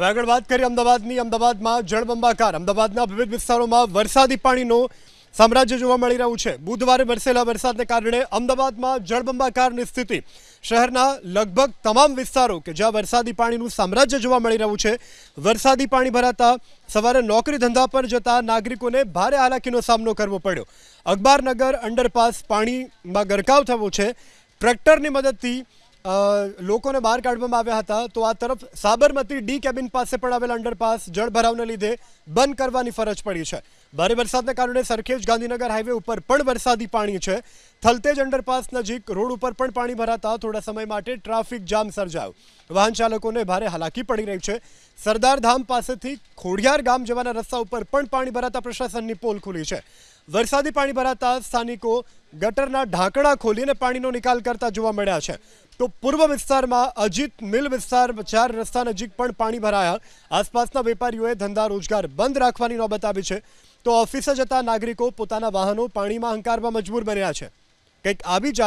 હવે આગળ વાત કરીએ અમદાવાદની. અમદાવાદમાં જળબંબાકાર અમદાવાદના વિવિધ વિસ્તારોમાં વરસાદી પાણીનું સામ્રાજ્ય જોવા મળી રહ્યું છે. બુધવારે વરસેલા વરસાદને કારણે અમદાવાદમાં જળબંબાકારની સ્થિતિ શહેરના લગભગ તમામ વિસ્તારો કે જ્યાં વરસાદી પાણીનું સામ્રાજ્ય જોવા મળી રહ્યું છે, વરસાદી પાણી ભરાતા સવારે નોકરી ધંધા પર જતા નાગરિકોને ભારે હાલાકીનો સામનો કરવો પડ્યો. અખબારનગર અંડરપાસ પાણીમાં ગરકાવ થવો છે. ટ્રેક્ટરની મદદથી લોકોને બહાર કાઢવામાં આવ્યા હતા. તો આ તરફ સાબરમતી ડી કેબિન પાસે પણ આવેલ અંડરપાસ જળ ભરાવને લીધે બંધ કરવાની ફરજ પડી છે. ભારે વરસાદને કારણે સરખેજ ગાંધીનગર હાઈવે ઉપર પણ વરસાદી પાણી છે. થલતેજ અંડરપાસ નજીક રોડ ઉપર પણ પાણી ભરાતા થોડા સમય માટે ટ્રાફિક જામ સર્જાયો. વાહન ચાલકોને ભારે હાલાકી પડી રહી છે. સરદારધામ પાસેથી ખોડિયાર ગામ જવાના રસ્તા ઉપર પણ પાણી ભરાતા પ્રશાસનની પોલ ખુલી છે. વરસાદી પાણી ભરાતા સ્થાનિકો ગટરના ઢાંકણા ખોલીને પાણીનો નિકાલ કરતા જોવા મળ્યા છે. તો પૂર્વ વિસ્તારમાં અજીત મિલ વિસ્તાર ચાર રસ્તા નજીક પણ પાણી ભરાયા. આસપાસના વેપારીઓએ ધંધા રોજગાર બંધ રાખવાની નોબત આવી છે. તો ઓફિસે જતા નાગરિકો પોતાના વાહનો પાણીમાં હંકારવા મજબૂર બન્યા છે. કંઈક આવી જ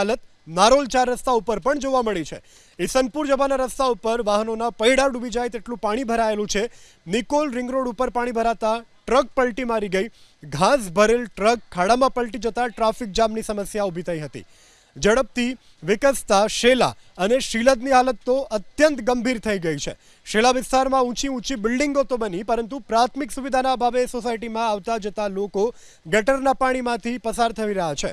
નારોલ ચાર રસ્તા ઉપર પણ જોવા મળી છે. ઈસનપુર જવાના રસ્તા ઉપર વાહનોના પૈડા ડૂબી જાય તેટલું પાણી ભરાયેલું છે. નિકોલ રિંગ રોડ ઉપર પાણી ભરાતા ટ્રક પલટી મારી ગઈ. ઘાસ ભરેલ ટ્રક ખાડામાં પલટી જતા ટ્રાફિક જામની સમસ્યા ઊભી થઈ હતી. ઝડપથી વિકસતા શેલા અને શીલદની હાલત તો અત્યંત ગંભીર થઈ ગઈ છે. શેલા વિસ્તારમાં ઊંચી ઊંચી બિલ્ડિંગો તો બની, પરંતુ પ્રાથમિક સુવિધાના અભાવે સોસાયટીમાં આવતા જતા લોકો ગટરના પાણીમાંથી પસાર થઈ રહ્યા છે.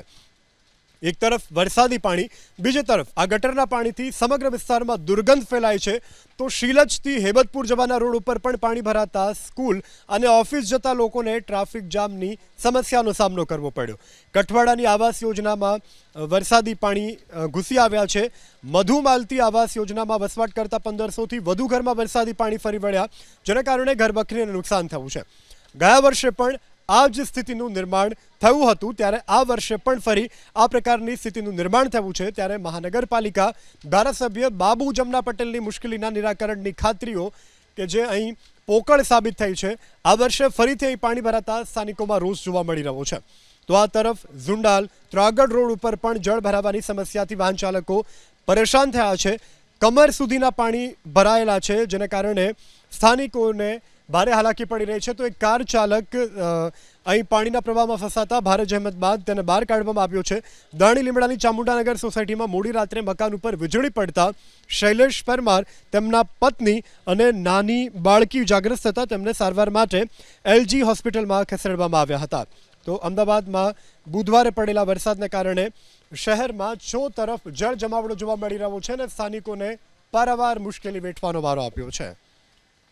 એક તરફ વરસાદી પાણી, બીજી તરફ આ ગટરના પાણીથી સમગ્ર વિસ્તારમાં દુર્ગંધ ફેલાય છે. તો શીલજથી હેબતપુર જવાના રોડ ઉપર પણ પાણી ભરાતા સ્કૂલ અને ઓફિસ જતા લોકોને ટ્રાફિક જામની સમસ્યાનો સામનો કરવો પડ્યો. કઠવાડાની આવાસ યોજનામાં વરસાદી પાણી ઘૂસી આવ્યા છે. મધુમાલતી આવાસ યોજનામાં વસવાટ કરતા પંદરસોથી વધુ ઘરમાં વરસાદી પાણી ફરી વળ્યા, જેના કારણે ઘરબખરીને નુકસાન થયું છે. ગયા વર્ષે પણ આ જ સ્થિતિનું નિર્માણ થયું હતું ત્યારે આ વર્ષે પણ ફરી આ પ્રકારની સ્થિતિનું નિર્માણ થયું છે ત્યારે મહાનગરપાલિકા ધારાસભ્ય બાબુ જમના પટેલની મુશ્કેલીના નિરાકરણની ખાતરીઓ કે જે અહીં પોકળ સાબિત થઈ છે, આ વર્ષે ફરીથી અહીં પાણી ભરાતા સ્થાનિકોમાં રોષ જોવા મળી રહ્યો છે. તો આ તરફ ઝુંડાલ ત્રાગડ રોડ ઉપર પણ જળ ભરાવાની સમસ્યાથી વાહન ચાલકો પરેશાન થયા છે. કમર સુધીના પાણી ભરાયેલા છે, જેને કારણે સ્થાનિકોને ભારે હાલાકી પડી રહી છે. તો એક કાર ચાલક અહીં પાણીના પ્રવાહમાં ફસાતા ભારે જહેમત બાદ તેને બહાર કાઢવામાં આવ્યો છે. દાણી લીમડાની ચામુંડાનગર સોસાયટીમાં મોડી રાત્રે મકાન ઉપર વીજળી પડતા શૈલેષ પરમાર તેમના પત્ની અને નાની બાળકી ઇજાગ્રસ્ત થતા તેમને સારવાર માટે એલજી હોસ્પિટલમાં ખસેડવામાં આવ્યા હતા. તો અમદાવાદમાં બુધવારે પડેલા વરસાદને કારણે શહેરમાં ચો તરફ જળ જમાવડો જોવા મળી રહ્યો છે અને સ્થાનિકોને પારાવાર મુશ્કેલી વેઠવાનો વારો આપ્યો છે.